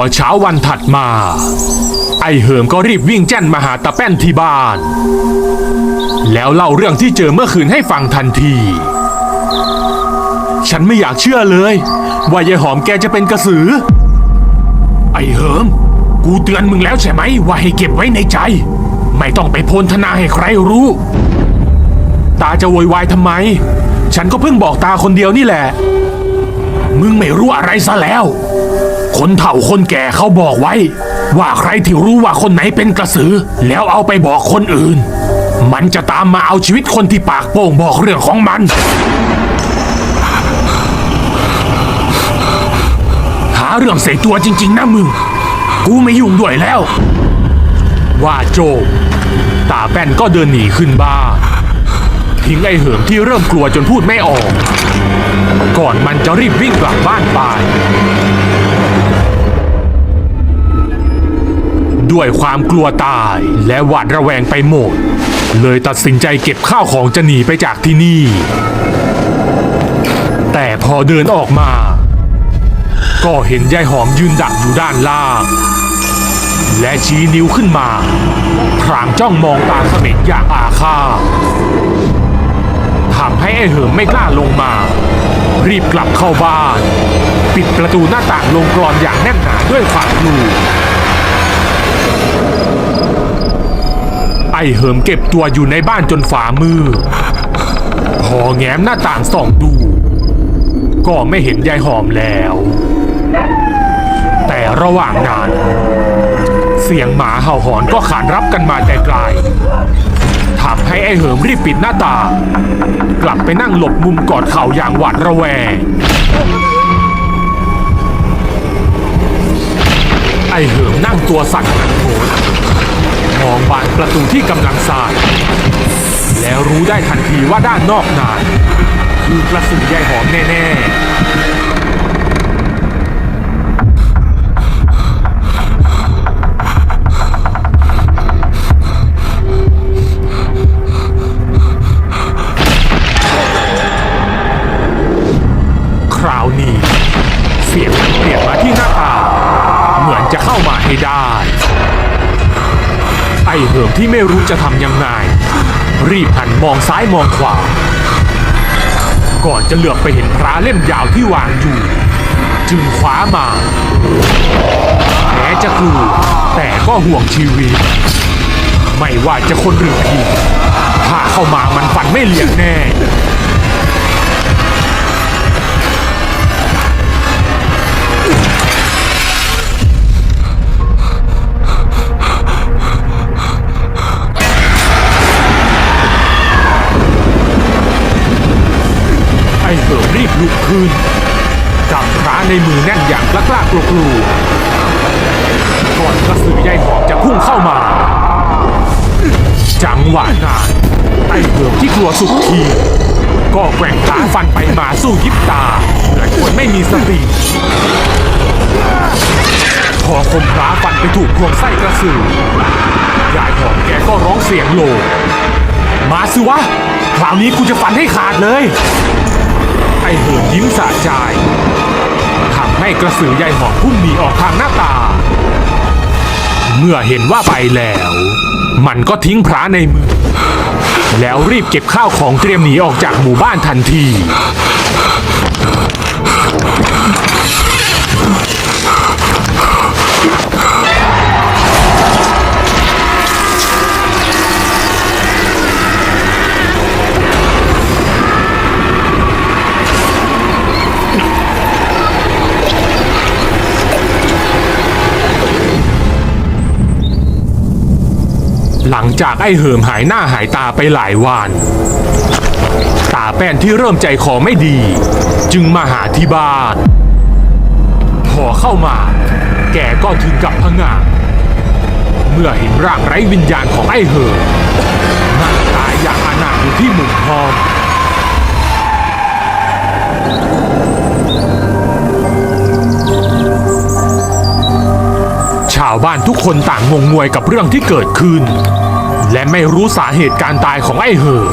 อเช้าวันถัดมา ไอเหิมก็รีบวิ่งแจ้นมาหาตาแป้นที่บ้าน แล้วเล่าเรื่องที่เจอเมื่อคืนให้ฟังทันที ฉันไม่อยากเชื่อเลย ว่ายายหอมแกจะเป็นกระสือ ไอเหิม กูเตือนมึงแล้วใช่ไหมว่าให้เก็บไว้ในใจ ไม่ต้องไปพลธนาให้ใครรู้ ตาจะโวยวายทำไม ฉันก็เพิ่งบอกตาคนเดียวนี่แหละ มึงไม่รู้อะไรซะแล้ว คนเฒ่าคนแก่เขาบอกไว้ ว่าใครที่รู้ว่าคนไหนเป็นกระสือ แล้วเอาไปบอกคนอื่น มันจะตามมาเอาชีวิตคนที่ปากโป่งบอกเรื่องของมัน หาเรื่องใส่ตัวจริง ๆนะมึง กูไม่ยุ่งด้วยแล้ว ว่าโจบตาแป้นก็เดินหนีขึ้นบ้านทิ้งไอ้เหิมที่เริ่มกลัวจนพูดไม่ออก ก่อนมันจะรีบวิ่งกลับบ้านไป ด้วยความกลัวตายและหวาดระแวงไปหมด เลยตัดสินใจเก็บข้าวของจะหนีไปจากที่นี่ แต่พอเดินออกมา ก็เห็นยายหอมยืนดักอยู่ด้านล่าง และชี้นิ้วขึ้นมาพรางจ้องมองตาเสม็ดอย่างอาฆาตทำให้ไอ้เหิมไม่กล้าลงมา รีบกลับเข้าบ้าน ปิดประตูหน้าต่างลงกรอนอย่างแน่นหนาด้วยความกลัวไอ้ เหิมเก็บตัวอยู่ในบ้านจนฝ่ามือ พอแง้มหน้าต่างส่องดู ก็ไม่เห็นยายหอมแล้ว แต่ระหว่างนั้น เสียงหมาเห่าหอนก็ขานรับกันมาแต่ไกลทำให้ไอ้เหิมรีบปิดหน้าต่างกลับไปนั่งหลบมุมกอดเข่าอย่างหวาดระแวงไอ้เหิมนั่งตัวสั่นหันโผน มองบานประตูที่กำลังสายแล้วรู้ได้ทันทีว่าด้านนอกนั้นคือกระสุนยายหอมแน่ๆ คราวนี้ เสียงมันเปลี่ยนมาที่หน้าต่างเหมือนจะเข้ามาให้ได้ ไอเหิมที่ไม่รู้จะทำยังไง รีบหันมองซ้ายมองขวา ก่อนจะเหลือบไปเห็นพระเล่มยาวที่วางอยู่ จึงคว้ามาแม้จะกลัวแต่ก็ห่วงชีวิต ไม่ว่าจะคนหรือผีถ้าเข้ามามันฟันไม่เลี่ยงแน่ ลุกขึ้นกับพระในมือแน่นอย่างกล้ากล้ากลัวกลัวก่อนกระสือยายหอมจะพุ่งเข้ามา จังหวะนั้นไอ้เหิมที่กลัวสุดขีดก็แกว่งขาฟันไปมาสู้ยิบตาเหมือนคนไม่มีสติพอคมพระฟันไปถูกพวงไส้กระสือยายหอมแกก็ร้องเสียงโลมาสิวะ คราวนี้กูจะฟันให้ขาดเลย ไอเหิมยิ้มสะใจทำให้กระสือยายหอมพุ่งหนีออกทางหน้าตา เมื่อเห็นว่าไปแล้ว มันก็ทิ้งพระในมือ แล้วรีบเก็บข้าวของเตรียมหนีออกจากหมู่บ้านทันที หลังจากไอ้เหิมหายหน้าหายตาไปหลายวันตาแป้นที่เริ่มใจคอไม่ดี จึงมาหาที่บ้านพอเข้ามา แกก็ถึงกับพงาเมื่อเห็นร่างไร้วิญญาณของไอ้เหิมนั่งตายอย่างอนาถอยู่ที่มุมห้องาวบ้านทุกคนต่างงงงวยกับเรื่องที่เกิดขึ้น และไม่รู้สาเหตุการตายของไอ้เหอ